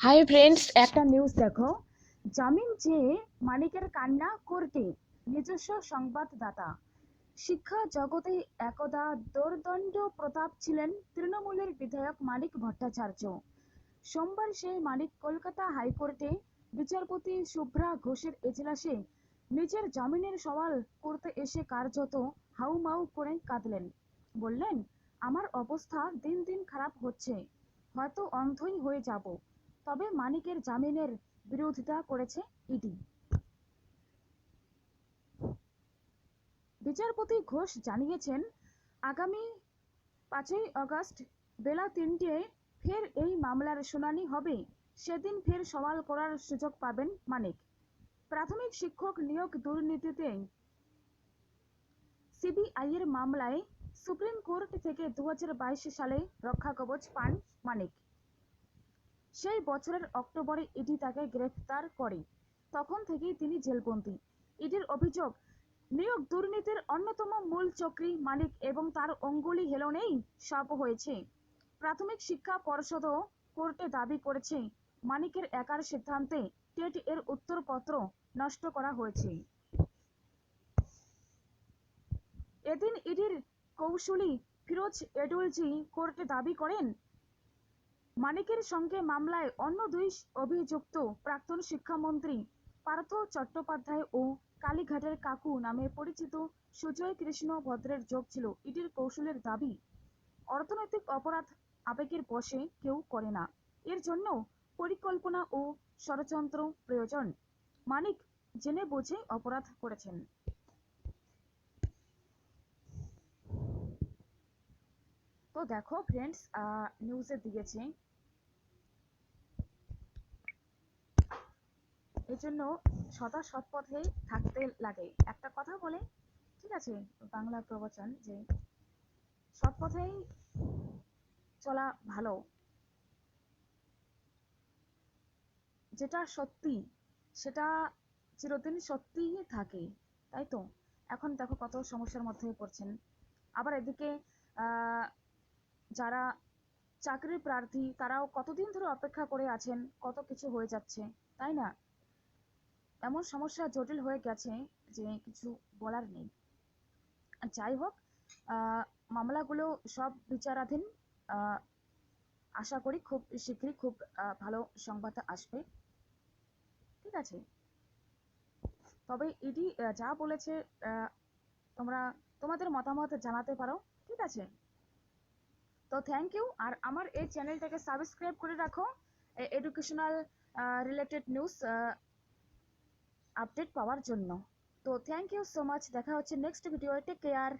Hi friends একটা news দেখো। জামিন চেয়ে মানিকের কান্না করতে নিজস্ব সংবাদদাতা। শিক্ষা জগতে একদা দোর্দণ্ড প্রতাপ ছিলেন তৃণমূলের বিধায়ক মানিক ভট্টাচার্য। সোমবার সেই মানিক কলকাতা হাইকোর্টে বিচারপতি শুভ্রা ঘোষের এজলাসে নিজের জামিনের সওয়াল করতে এসে কার্যত হাউমাউ করে কাঁদলেন। বললেন, আমার অবস্থা দিন দিন খারাপ হচ্ছে। হয়তো অন্ধই হয়ে যাব। তবে মানিকের জামিনের বিরোধিতা করেছে ইডি। বিচারপতি ঘোষ জানিয়েছেন, আগামী পাঁচই আগস্ট বেলা তিনটে ফের এই মামলার শুনানি হবে। সেদিন ফের সওয়াল করার সুযোগ পাবেন মানিক। প্রাথমিক শিক্ষক নিয়োগ দুর্নীতিতে সিবিআইয়ের মামলায় সুপ্রিম কোর্ট থেকে দু সালে রক্ষা কবচ পান মানিক। সেই বছরের অক্টোবরে ইডি তাকে গ্রেফতার করে। তখন থেকেই তিনি জেলবন্দী। ইডির অভিযোগ, নিয়োগ দুর্নীতির অন্যতম মূল চক্রী মালিক এবং তার অঙ্গুলি হেলনেই সব হয়েছে। প্রাথমিক শিক্ষা পর্ষদও কোর্টে দাবি করেছে, মানিকের একার সিদ্ধান্তে টেট এর উত্তরপত্র নষ্ট করা হয়েছে। এদিন ইডির কৌশলী ফিরোজ এডুলজি কোর্টে দাবি করেন মানিকের সঙ্গে মামলায় অন্য দুই অভিযুক্ত প্রাক্তন শিক্ষামন্ত্রী পার্থ চট্টোপাধ্যায় ও কালীঘাটের কাকু নামে পরিচিত সুজয় কৃষ্ণ ভদ্রের যোগ ছিল। ইডির কৌশলের দাবি, অর্থনৈতিক অপরাধ আবেগের বশে কেউ করে না। এর জন্য পরিকল্পনা ও ষড়যন্ত্র প্রয়োজন। মানিক জেনে বুঝে অপরাধ করেছেন। তো দেখো ফ্রেন্ডস নিউজে দিয়েছে এই জন্য সদা সৎ পথে থাকতে লাগে। একটা কথা বলে, ঠিক আছে, বাংলা প্রবচন, যে সৎ পথেই চলা ভালো। যেটা সত্যি, সেটা চিরদিন সত্যিই থাকে, তাই তো? এখন দেখো কত সমস্যার মধ্যে পড়ছেন। আবার এদিকে যারা চাকরির প্রার্থী, তারাও কতদিন ধরে অপেক্ষা করে আছেন, কত কিছু হয়ে যাচ্ছে, তাই না? এমন সমস্যা জটিল হয়ে গেছে যে কিছু বলার নেই। যাই হোক মামলাগুলো সব বিচারাধীন। আশা করি খুব শীঘ্রই খুব ভালো সংবাদ আসবে। ঠিক আছে? তবে ইডি যা বলেছে তোমরা, তোমাদের মতামত জানাতে পারো। ঠিক আছে? তো থ্যাংক ইউ আর আমার এই চ্যানেলটাকে সাবস্ক্রাইব করে রাখো। এডুকেশনাল রিলেটেড নিউজ আপডেট পাওয়ার জন্য। তো থ্যাংক ইউ সো মাচ দেখা হচ্ছে নেক্সট ভিডিওতে কেয়ার